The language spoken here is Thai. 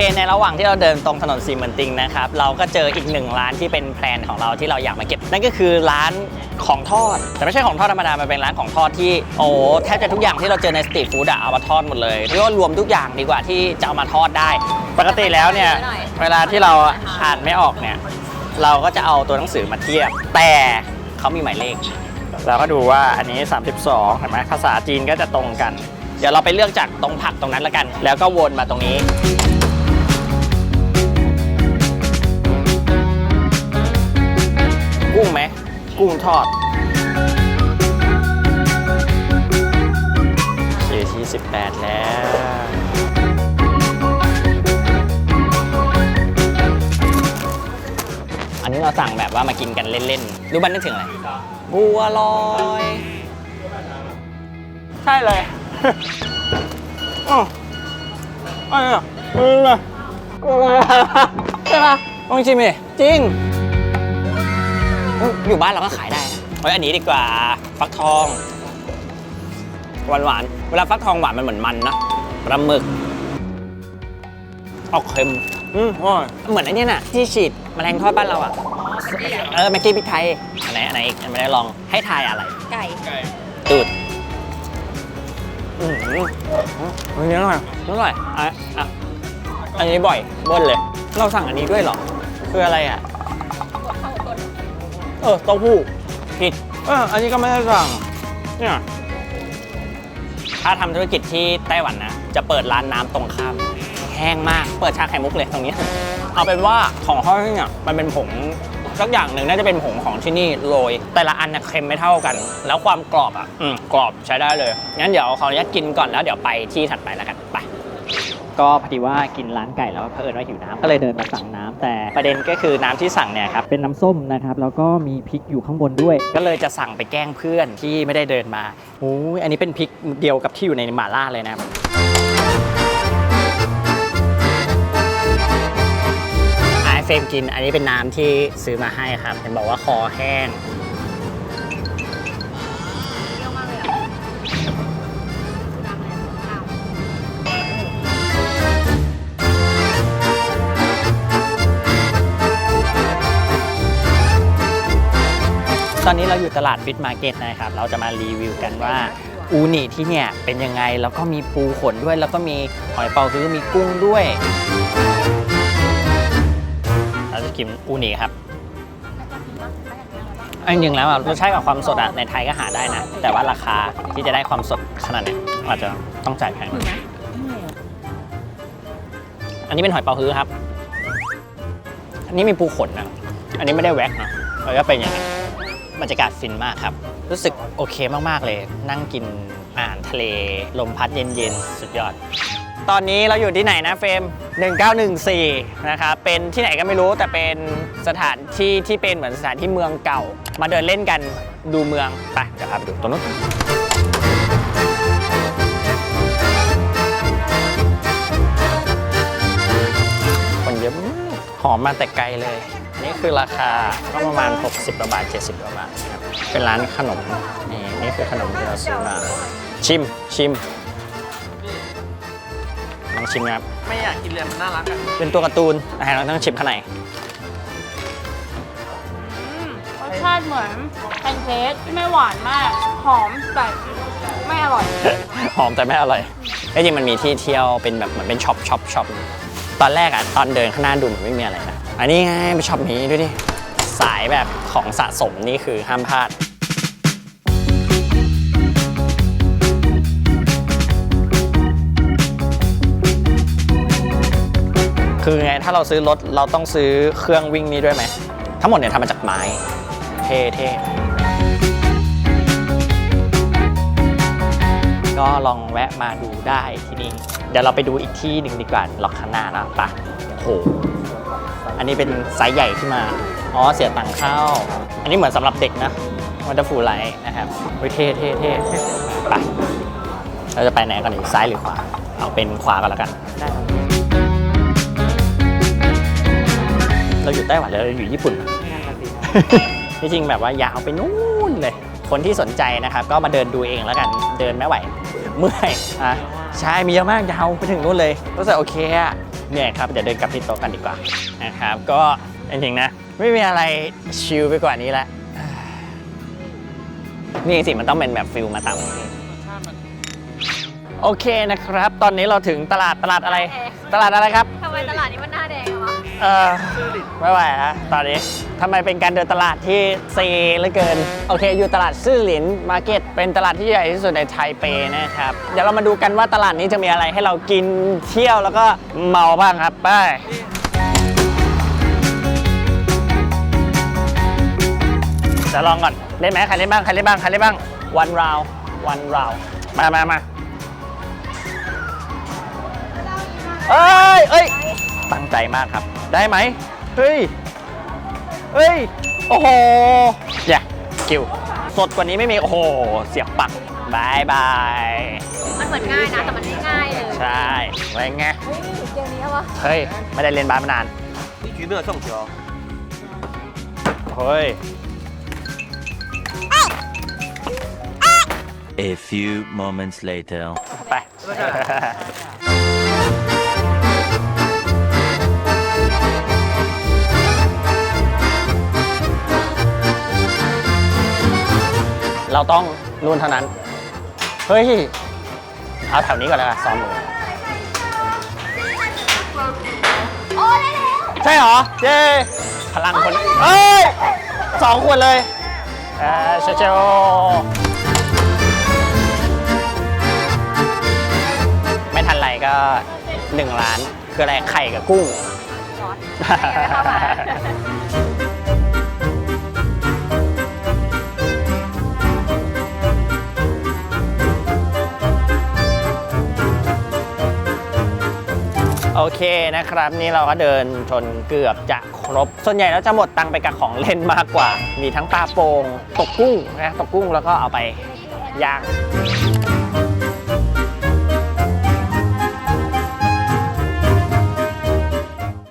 เคในระหว่างที่เราเดินตรงถนนซีเหมือนติงนะครับเราก็เจออีกหนึ่งร้านที่เป็นแพลนของเราที่เราอยากมาเก็บ นั่นก็คือร้านของทอด แต่ไม่ใช่ของทอดธรรมดา มันเป็นร้านของทอดที่โอ้แทบจะทุกอย่างที่เราเจอในสตรีทฟู้ดอะเอามาทอดหมดเลยเรียกว่ารวมทุกอย่างดีกว่าที่จะเอามาทอดได้ ปกติแล้วเนี่ยเวลาที่เราอ่านไม่ออกเนี่ยเราก็จะเอาตัวหนังสือมาเทียบ แต่เขามีหมายเลข เราก็ดูว่าอันนี้ 32เห็นไหมภาษาจีนก็จะตรงกัน เดี๋ยวเราไปเลือกจากตรงผักตรงนั้นล้วกัน แล้วก็วนมาตรงนี้ กุ้งทอดอยู่ที่ 18 แล้วอันนี้เราสั่งแบบว่ามากินกันเล่นๆ รู้บ้านนึกถึงอะไร บัวลอย ใช่เลยอ๋ออะไรอะเออใช่ปะลองชิมดิจริง อยู่บ้านเราก็ขายได้นะเฮ้ยอันนี้ดีกว่าฟักทองหวานหวานๆเวลาฟักทองหวานมันเหมือนมันนะปลาหมึก ออกเค็มอืมอร่อยเหมือนไอ้เนี่ยน่ะ ที่ฉีดแมลงทอดบ้านเราอะ เออแม็กกี้พริกไทยอันไหนอันไหนอีกยังไม่ได้ลองให้ทายอะไร ไก่ตูดอืมอันนี้อร่อยอร่อยอะอะอันนี้บ่อยเบิ้ลเลย เราสั่งอันนี้ด้วยเหรอ คืออะไรอะ เออเต้าหู้ผิดเอออันนี้ก็ไม่ได้สั่งเนี่ยถ้าทำธุรกิจที่ไต้หวันนะ จะเปิดร้านน้ำตรงข้าม แห้งมาก เปิดชาไข่มุกเลยตรงนี้ เอาเป็นว่าของเขาที่เนี่ยมันเป็นผงสักอย่างหนึ่งน่าจะเป็นผงของที่นี่โรย แต่ละอันเนี่ยเค็มไม่เท่ากัน แล้วความกรอบอะ อืมกรอบใช้ได้เลย งั้นเดี๋ยวขออนุญาตกินก่อนแล้วเดี๋ยวไปที่ถัดไปแล้วกันไป ก็พอดีว่ากินร้านไก่แล้วเพิ่นว่าหิวน้ำก็เลยเดินมาสั่งน้ำแต่ประเด็นก็คือน้ำที่สั่งเนี่ยครับเป็นน้ำส้มนะครับแล้วก็มีพริกอยู่ข้างบนด้วย ก็เลยจะสั่งไปแกล้งเพื่อนที่ไม่ได้เดินมาโอ้ยอันนี้เป็นพริกเดียวกับที่อยู่ในหม่าล่าเลยนะครับ ไอะเฟรมกินอันนี้เป็นน้ำที่ซื้อมาให้ครับ เห็นบอกว่าคอแห้ง ตอนนี้เราอยู่ตลาดฟิตมาร์เก็ตนะครับ เราจะมารีวิวกันว่าอูนิที่เนี่ยเป็นยังไง แล้วก็มีปูขนด้วย แล้วก็มีหอยเป๋าฮื้อมีกุ้งด้วย เราจะกินอูนิครับอันจริงๆแล้วอะรสชาติกับความสดอะในไทยก็หาได้นะ แต่ว่าราคาที่จะได้ความสดขนาดเนี้ยอาจจะต้องจ่ายแพงถูกไหมอันนี้เป็นหอยเป๋าฮื้อครับ อันนี้มีปูขนนะ อันนี้ไม่ได้แว็กนะแล้วก็เป็นอย่างนี้ บรรยากาศฟินมากครับ รู้สึกโอเคมากๆเลย นั่งกินอาหารทะเล ลมพัดเย็นๆ สุดยอด ตอนนี้เราอยู่ที่ไหนนะเฟรม1914 นะครับ เป็นที่ไหนก็ไม่รู้แต่เป็นสถานที่ที่เป็นเหมือนสถานที่เมืองเก่า มาเดินเล่นกันดูเมืองไปเดี๋ยวพาไปดูตรงนู้นคนเยอะมากหอมมาแต่ไกลเลย นี่คือราคาก็ประมาณ 60กว่าบาท 70กว่าบาทนะครับเป็นร้านขนมนี่นี่คือขนมที่เราซื้อมาชิมชิมลองชิมนะครับไม่อยากกินเลยมันน่ารักอะเป็นตัวการ์ตูนอาหารเราต้องชิมข้างในรสชาติเหมือนแพนเค้กที่ไม่หวานมาก หอมแต่ไม่อร่อย หอมแต่ไม่อร่อยเอ้ยจริงมันมีที่เที่ยวเป็นแบบเหมือนเป็นช็อปช็อปช็อปตอนแรกอะตอนเดินข้างหน้าดูเหมือนไม่มีอะไรนะ อันนี้ไงไปช็อปนี้ดูดิ สายแบบของสะสมนี่คือห้ามพลาดคือไงถ้าเราซื้อรถเราต้องซื้อเครื่องวิ่งนี้ด้วยไหม ทั้งหมดเนี่ยทำมาจากไม้ เท่เท่ก็ลองแวะมาดูได้ที่นี่ เดี๋ยวเราไปดูอีกที่หนึ่งดีกว่าล็อกข้างหน้านะปะโอ้โห อันนี้เป็นไซส์ใหญ่ขึ้นมา อ๋อ เสียตังค์เข้า อันนี้เหมือนสำหรับเด็กนะวันเดอร์ฟูไลท์นะครับเฮ้ยเท่เท่เท่ไปเราจะไปไหนกันดีซ้ายหรือขวา เอาเป็นขวากันแล้วกัน เราอยู่ไต้หวันแล้วเราอยู่ญี่ปุ่น ที่จริงแบบว่ายาวไปนู่นเลย คนที่สนใจนะครับ ก็มาเดินดูเองแล้วกัน เดินไม่ไหว เมื่อย อะ ใช่ มีเยอะมากยาวไปถึงนู่นเลยรู้สึกโอเคอะ เหนื่อยครับเดี๋ยวเดินกลับที่โต๊ะกันดีกว่านะครับ ก็จริงๆนะ ไม่มีอะไรชิลไปกว่านี้แล้วนี่สิมันต้องเป็นแบบฟิลมาตามประเทศโอเคนะครับ ตอนนี้เราถึงตลาดตลาดอะไร ตลาดอะไรครับทำไมตลาดนี้มันหน้าแดงอะวะ เออไม่ไหวฮะตอนนี้ทำไมเป็นการเดินตลาดที่เซเหลือเกิน โอเค อยู่ตลาดซื่อหลินมาร์เก็ตเป็นตลาดที่ใหญ่ที่สุดในไทเปนะครับ เดี๋ยวเรามาดูกันว่าตลาดนี้จะมีอะไรให้เรากินเที่ยวแล้วก็เมาบ้างครับไปจะลองก่อนเล่นไหมใครเล่นบ้างใครเล่นบ้างใครเล่นบ้างวันราววันราวมามามาเอ้ยเอ้ยตั้งใจมากครับ ได้ไหม เฮ้ย เฮ้ย โอ้โหอย่าคิว สดกว่านี้ไม่มี โอ้โห เสียบปักบายบาย มันเหมือนง่ายนะ แต่มันไม่ง่ายเลย ใช่อะไรไง เฮ้ยนี่เกมนี้วะ เฮ้ย ไม่ได้เรียนบาสมานาน 你有没有中球？ เฮ้ย A few moments later. ไป เ ราต้องรุ่นเท่านั้น เฮ้ย เอาแถวนี้ก่อนเลยซ้อมมือโอ้ได้แล้วใช่เหรอ เย้พลังคนเอ้ยสองคนเลยเออเชโชไม่ทันไรก็หนึ่งล้าน คืออะไรไข่กับกุ้งร้อน เข้ามาโอเคนะครับ นี่เราก็เดินชนเกือบจะครบ ส่วนใหญ่แล้วจะหมดตังไปกับของเล่นมากกว่า มีทั้งปลาโป่งตกกุ้งนะตกกุ้งแล้วก็เอาไปย่าง